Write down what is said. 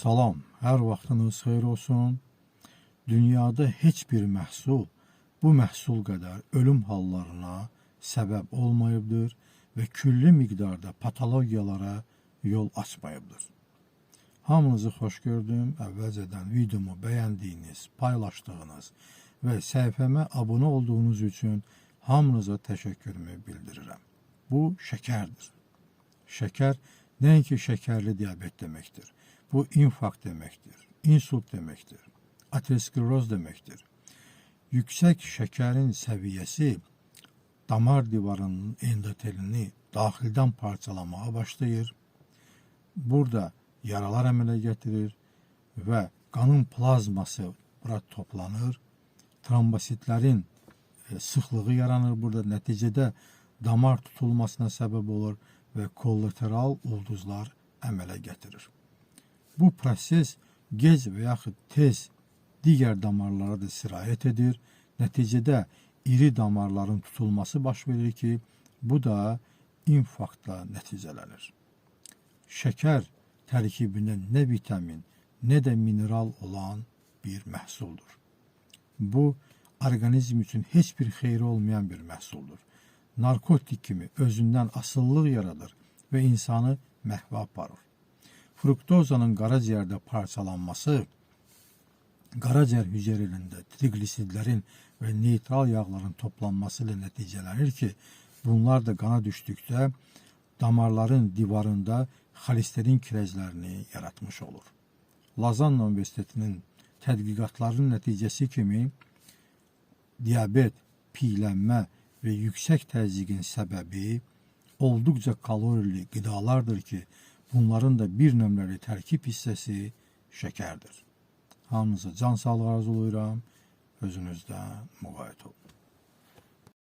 Salam, hər vaxtınız xeyir olsun. Dünyada heç bir məhsul bu məhsul qədər ölüm hallarına səbəb olmayıbdır və külli miqdarda patologiyalara yol açmayıbdır. Hamınızı xoş gördüm. Əvvəlcədən videomu bəyəndiyiniz, paylaşdığınız və səhifəmə abunə olduğunuz üçün hamınıza təşəkkürümü bildirirəm. Bu şəkərdir. Şəkər nəinki şəkərli diabet deməkdir. Bu infarkt deməkdir, insult deməkdir, ateroskleroz deməkdir. Yüksək şəkərin səviyyəsi damar divarının endotelini daxildən parçalamağa başlayır. Burada yaralar əmələ gətirir və qanın plazması bura toplanır. Trombositlərin e, sıxlığı yaranır burada. Nəticədə damar tutulmasına səbəb olur və kollateral ulduzlar əmələ gətirir. Bu proses gec və yaxud tez digər damarlara da sirayət edir. Nəticədə iri damarların tutulması baş verir ki, bu da infarktla nəticələnir. Şəkər tərkibində nə vitamin, nə də mineral olan bir məhsuldur. Bu orqanizm üçün heç bir xeyri olmayan bir məhsuldur. Narkotik kimi özündən asıllıq yaradır və insanı məhvə aparır. Fruktozanın qaraciyərdə parçalanması qaraciyər hüceyrələrində trigliseridlərin və neytral yağların toplanması ilə nəticələnir ki, bunlar da qana düşdükdə damarların divarında xolesterin kirəclərini yaratmış olur. Lazanna Universitetinin tədqiqatlarının nəticəsi kimi diabet, piyələnmə və yüksək təzyiqin səbəbi olduqca kalorili qidalardır ki, bunların da bir nömrəli tərkib hissəsi şəkərdir. Hamınıza can sağlığı arzulayıram. Özünüzdən müğayət olun.